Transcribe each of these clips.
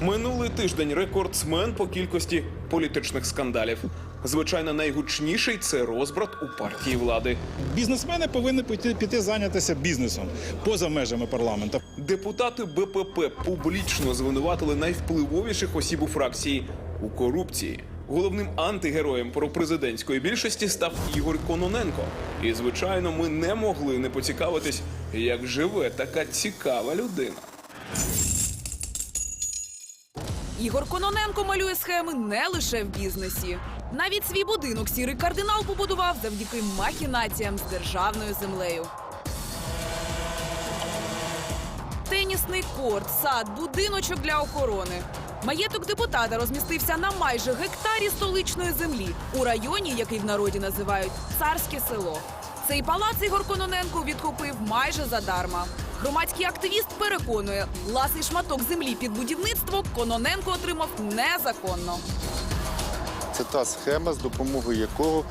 Минулий тиждень рекордсмен по кількості політичних скандалів. Звичайно, найгучніший це розбрат у партії влади. Бізнесмени повинні піти, піти зайнятися бізнесом поза межами парламенту. Депутати БПП публічно звинуватили найвпливовіших осіб у фракції у корупції. Головним антигероєм пропрезидентської більшості став Ігор Кононенко. І, звичайно, ми не могли не поцікавитись, як живе така цікава людина. Ігор Кононенко малює схеми не лише в бізнесі. Навіть свій будинок сірий кардинал побудував завдяки махінаціям з державною землею. Тенісний корт, сад, будиночок для охорони. Маєток депутата розмістився на майже гектарі столичної землі у районі, який в народі називають царське село. Цей палац Ігор Кононенко відкупив майже задарма. Громадський активіст переконує, ласий шматок землі під будівництво Кононенко отримав незаконно. Це та схема, з допомогою якого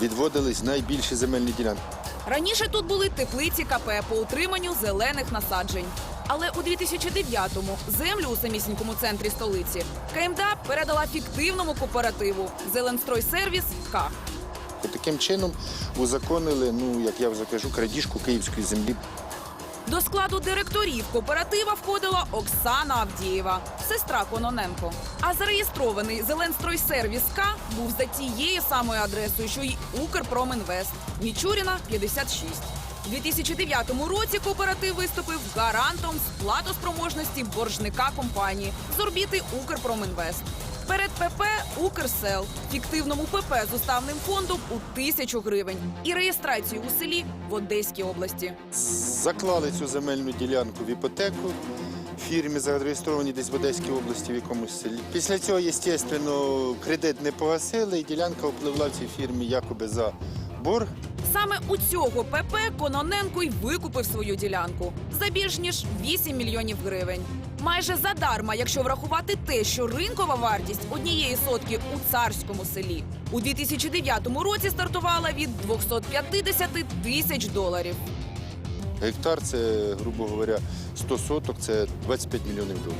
відводились найбільші земельні ділянки. Раніше тут були теплиці КП по утриманню зелених насаджень. Але у 2009-му землю у самісінькому центрі столиці КМДА передала фіктивному кооперативу Зеленстройсервіс К. Таким чином узаконили, ну як я вже кажу, крадіжку київської землі. До складу директорів кооператива входила Оксана Авдієва, сестра Кононенко. А зареєстрований Зеленстройсервіс К був за тією самою адресою, що й Укрпромінвест Мічуріна 56. У 2009 році кооператив виступив гарантом сплатоспроможності боржника компанії з орбіти Укрпромінвест. Перед ПП Укрсел, фіктивному ПП з уставним фондом у тисячу гривень і реєстрацію у селі в Одеській області. Заклали цю земельну ділянку в іпотеку. Фірмі зареєстровані десь в Одеській області в якомусь селі. Після цього, звісно, кредит не погасили, і ділянка впливла в цій фірмі якоби за борг. Саме у цього ПП Кононенко й викупив свою ділянку за більш ніж 8 мільйонів гривень. Майже задарма, якщо врахувати те, що ринкова вартість однієї сотки у царському селі у 2009 році стартувала від 250 тисяч доларів. Гектар це, грубо говоря, 100 соток, це 25 мільйонів доларів.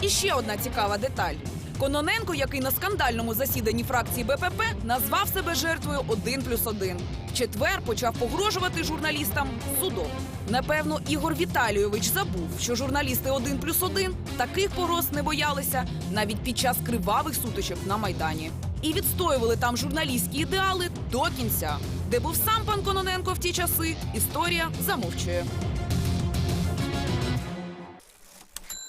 І ще одна цікава деталь. Кононенко, який на скандальному засіданні фракції БПП назвав себе жертвою 1 плюс 1. Четвер почав погрожувати журналістам судом. Напевно, Ігор Віталійович забув, що журналісти 1 плюс 1 таких погроз не боялися навіть під час кривавих сутичок на Майдані. І відстоювали там журналістські ідеали до кінця. Де був сам пан Кононенко в ті часи, історія замовчує.